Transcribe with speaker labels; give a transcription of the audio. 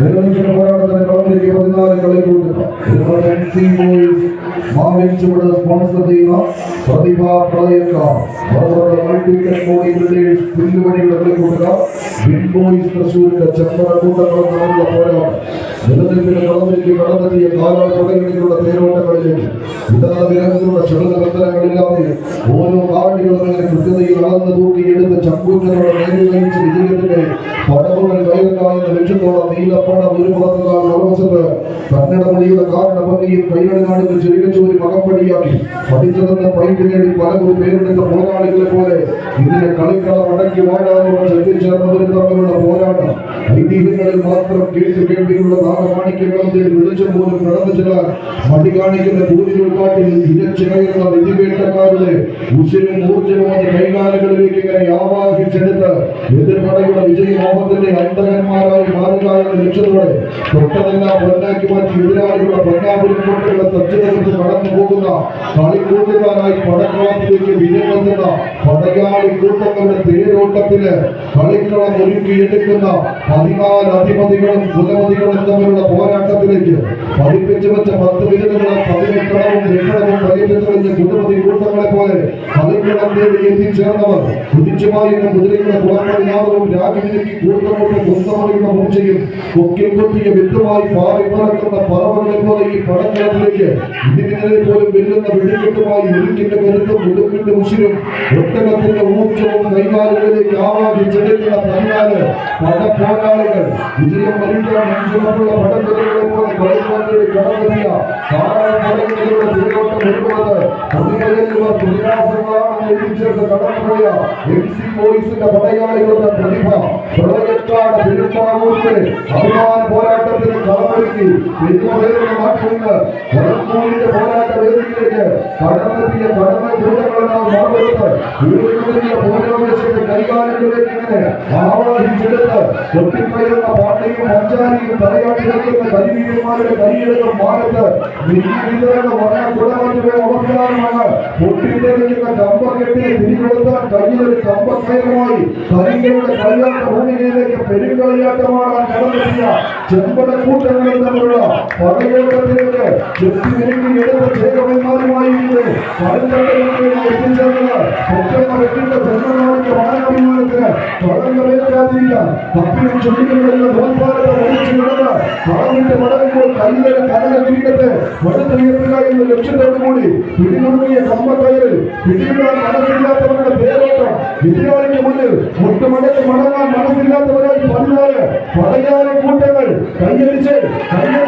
Speaker 1: നിർവഹിക്കപ്പെടാവുന്ന പതിനാല് കളിക്കൂട്ടം മാവിൻ സ്പോൺസർ ചെയ്യുന്ന പ്രതിഭ പ്രളയക്കാർ അവരുടെ മൾട്ടിക്കറ്റ് ബോഡി ബ്രിഡേഴ്സ് പുല്ലുമണിയുടെ കളിക്കൂട്ടുക വിൻ ബോയ്സ് തൃശ്ശൂരിന്റെ ചെമ്പറ കൂട്ടങ്ങളും തമ്മിലുള്ള പോരാട്ടം. നിലനിൽപ്പിന് കളത്തിലേക്ക് കടന്നെത്തിയ കാലാൾ പടകളിലുള്ള തേരോട്ടങ്ങളിലേക്ക് ഇതര വിലങ്ങുകളുടെ ഓരോ കാവടികളും അങ്ങനെ കൃത്യതയിൽ അളന്ന് തൂക്കിയെടുത്ത് ചങ്കൂറ്റത്തോടെ നേരിടയിച്ച് വിജയത്തിന്റെ പടവുകൾ എന്ന ലക്ഷ്യത്തോടെ നീലപ്പട ഒരു പുറത്തുകാർ ലോകസഭ കന്നഡ മൊഴിയുടെ കാരണ ചെറിയച്ചോരി മകപ്പടിയാക്കി പഠിച്ചതെന്ന പൈക്ക് നേടി പലരും പേരെടുത്ത പോരാളികളെ പോലെ ഇതിനെ കളിക്കളം അടക്കി വാഴാനുള്ള എത്തിച്ചേർന്നവരും തമ്മിലുള്ള പോരാട്ടം. ഐതിഹ്യങ്ങളിൽ മാത്രം കേട്ട് കേൾവിയുള്ള നാഗമാണിക്യങ്ങളെ വിളിച്ചു പോലും കടന്നു ചില മടി കാണിക്കുന്ന ഭൂരികൾ ഇരച്ചിറയുന്ന വിധിവേട്ടക്കാരുടെ ഉശിരും ഊർജവും അത് കൈകാലുകളിലേക്ക് ഇങ്ങനെ ആവാഹിച്ചെടുത്ത് എതിർപടയുടെ വിജയമോഹത്തിന്റെ അന്തകന്മാരായി മാറുക എന്ന ലക്ഷ്യത്തോടെ തൊട്ടതെല്ലാം പൊന്നാക്കി മാറ്റി എതിരാളികളുടെ പൊന്നാപുരം കൊണ്ടുള്ള തച്ചുതകർത്ത് കടന്നു പോകുന്ന കളിക്കൂട്ടുകാരായി പടയാളി കൂട്ടങ്ങളുടെ തേരോട്ടത്തിൽ കളിക്കളം ഒരുക്കിയെടുക്കുന്ന പതിനാല് അധിപതികളും കുലപതികളും തമ്മിലുള്ള പോരാട്ടത്തിലേക്ക് പഠിപ്പിച്ചു വെച്ച പത്ത് വിജയങ്ങളും പതിനെട്ടടവും വെട്ടടവും പ്രയത്നത്തിലെന്ന് കുടുംബതി കൂട്ടങ്ങളെ തേടി എത്തിച്ചേർന്നവർ കുതിച്ചുമായിരുന്ന കുതിരയുടെ പുറമണിനാദവും രാഗിനിക്ക് കൂട്ടമൊട്ട് കുന്തമണിയുടെ മൂർച്ചയും ഒക്കെ കൊത്തിയ വിത്തുമായി പാറിപ്പറക്കുന്ന പറവകളെ പോലെ ഈ പടക്കളത്തിലേക്ക് ഇടിമിന്നലെ പോലും വെല്ലുന്ന വെടിക്കെട്ടുമായി ഉരുക്കിന്റെ കരുത്തും ഉടുപ്പിന്റെ ഉശിരും ഒട്ടകത്തിന്റെ ഊർജവും കൈകാലുകളിലേക്ക് ആവാഹിച്ചെടുക്കുന്ന പതിനാല് പടപ്പോരാളികൾ. വിജയം വരിക്കാൻ നെഞ്ചുറപ്പുള്ള പടക്കുതിരകളെ പോലെ എഴുതിച്ചേർത്ത് കടന്നുപോയ എം സി ബോയ്സിന്റെ പടയാളികളുടെ പ്രതിഭ. പ്രളയക്കാട് പെരുമ്പാവൂരിലെ അഭിമാന പോരാട്ടത്തിന് കളമൊരുക്കി. നിന്ന് വേദിയിലേക്ക് കടന്നെത്തിയ കടന്ന കൂട്ടങ്ങളെല്ലാം മറന്നെടുത്ത് വീടുകളിലെ പോരാവേശത്തെ കൈകാലുകളിലേക്ക് ഇങ്ങനെ ആവാഹിച്ചെടുത്ത് കൊട്ടിക്കയറുന്ന പാട്ടയും പഞ്ചാരിയും തലയാട്ടി നിൽക്കുന്ന കരിവീരന്മാരുടെ കൈയെടുക്കും മാറത്ത് വിതരണ വർണ കുടമാറ്റമേ അവസാനമാണ്. പൊട്ടിത്തെറിക്കുന്ന കമ്പക്കെട്ടി തിരികൊടുത്താൻ കയ്യിലൊരു കമ്പക്കയറുമായി കരികളുടെ കളിയാട്ട ഭൂമികയിലേക്ക് പെരുങ്കളിയാട്ടമാടാൻ കടന്നെത്തിയ ചെമ്പട കൂട്ടങ്ങളിൽ തമ്മിലുള്ള പടയോട്ടത്തിലേക്ക് ചെത്തി എടുത്ത് ചേകവന്മാരുമായി மாறுமாயிருக்கிறது மனசில்லாதவர்கள் பதினாறு பழையாறு கூட்டங்கள் கையடிச்சு கையடி